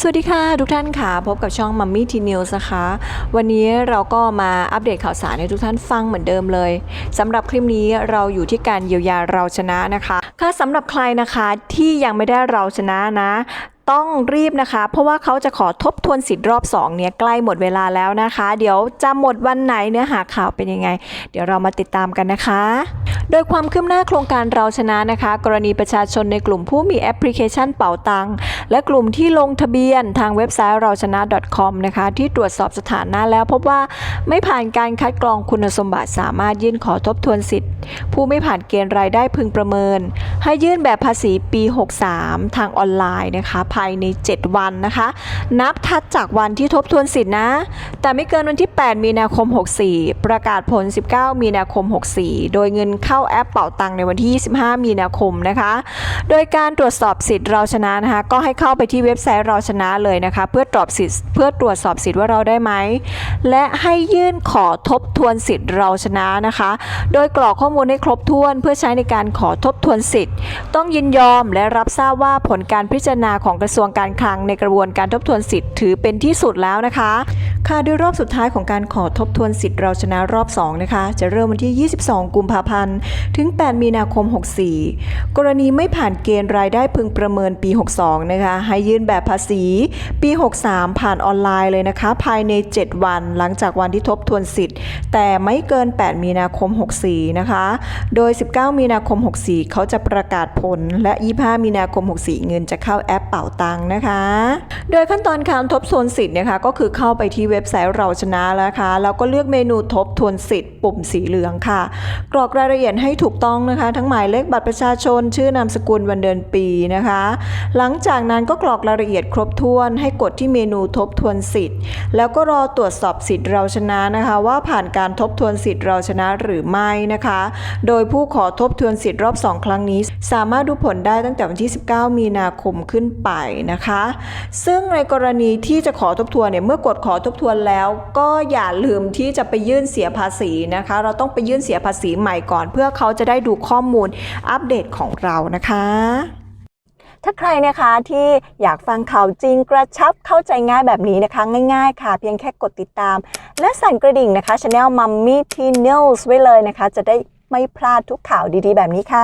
สวัสดีค่ะ ทุกท่านค่ะ พบกับช่อง Mummy Tea News นะคะ วันนี้เราก็มาอัปเดตข่าวสารให้ทุกท่านฟังเหมือนเดิมเลยสำหรับคลิปนี้เราอยู่ที่การเยียวยาเราชนะนะคะค่ะสำหรับใครนะคะที่ยังไม่ได้เราชนะนะต้องรีบนะคะ เพราะว่าเขาจะขอทบทวนสิทธิ์รอบ2เนี่ยใกล้หมดเวลาแล้วนะคะ เดี๋ยวจะหมดวันไหนเนื้อหาข่าวเป็นยังไง เดี๋ยวเรามาติดตามกันนะคะ โดยความคืบหน้าโครงการเราชนะนะคะ กรณีประชาชนในกลุ่มผู้มีแอปพลิเคชันเป๋าตัง และกลุ่มที่ลงทะเบียนทางเว็บไซต์เราชนะ .com นะคะที่ตรวจสอบสถานะแล้วพบว่าไม่ผ่านการคัดกรองคุณสมบัติสามารถยื่นขอทบทวนสิทธิ์ ผู้ไม่ผ่านเกณฑ์รายได้พึงประเมิน ให้ยื่นแบบภาษีปี 63 ทางออนไลน์นะคะ ภายใน 7 วันนะคะ นับทัดจากวันที่ทบทวนสิทธินะ แต่ไม่เกินวันที่ 8 มีนาคม 64 ประกาศผล 19 มีนาคม 64 โดยเงินเข้าแอปเป่าตังในวันที่ 25 มีนาคมนะคะ โดยการตรวจสอบสิทธิ์เราชนะนะคะ ก็ให้เข้าไปที่เว็บไซต์เราชนะเลยนะคะ เพื่อตรวจสิทธิ์เพื่อตรวจสอบสิทธิ์ว่าเราได้ไหม และให้ยื่นขอทบทวนสิทธิ์เราชนะนะคะ โดยกรอกข้อมูลให้ครบถ้วน เพื่อใช้ในการขอทบทวนสิทธิต้องยินยอมและรับทราบว่าผลการพิจารณาของกระทรวงการคลังในกระบวนการทบทวนสิทธิ์ถือเป็นที่สุดแล้วนะคะ ค่ะด้วยรอบสุดท้ายของการขอทบทวนสิทธิ์เราชนะรอบ 2 นะคะ จะเริ่มวันที่ 22 กุมภาพันธ์ ถึง 8 มีนาคม 64 กรณีไม่ผ่านเกณฑ์รายได้พึงประเมินปี 62 นะคะ ให้ยื่นแบบภาษี ปี 63 ผ่านออนไลน์เลยนะคะ ภายใน 7 วันหลังจากวันที่ทบทวนสิทธิ์ แต่ไม่เกิน 8 มีนาคม 64 นะคะ โดย 19 มีนาคม 64 เขาจะประกาศผล และ 25 มีนาคม 64 เงินจะเข้าแอปเป่าตังค์นะคะ โดยขั้นตอนการทบทวนสิทธิ์นะคะก็คือเข้าไปที่เว็บไซต์เราชนะแล้วนะคะแล้วก็เลือกเมนูทบทวนสิทธิ์ปุ่มสีเหลืองค่ะ กรอกรายละเอียดให้ถูกต้องนะคะ ทั้งหมายเลขบัตรประชาชน ชื่อนามสกุลวันเดือนปีนะคะ หลังจากนั้นก็กรอกรายละเอียดครบถ้วน ให้กดที่เมนูทบทวนสิทธิ์ แล้วก็รอตรวจสอบสิทธิ์เราชนะนะคะ ว่าผ่านการทบทวนสิทธิ์เราชนะหรือไม่นะคะ โดยผู้ขอทบทวนสิทธิ์รอบ 2 ครั้งนี้ สามารถดูผลได้ตั้งแต่วันที่ 19 มีนาคมขึ้นไปนะคะ ซึ่งในกรณีที่จะขอทบทวนเนี่ยเมื่อกดขอทบทวนแล้วก็อย่าลืมที่จะไปยื่นเสียภาษีนะคะ เราต้องไปยื่นเสียภาษีใหม่ก่อน เพื่อเขาจะได้ดูข้อมูลอัปเดตของเรานะคะถ้าใครนะคะที่อยากฟังข่าวจริงกระชับเข้าใจง่ายแบบนี้นะคะ ง่ายๆ ค่ะ เพียงแค่กดติดตาม และสั่นกระดิ่งนะคะ Channel Mummy T News ไว้เลยนะคะ จะได้ไม่พลาดทุกข่าวดีๆ แบบนี้ค่ะ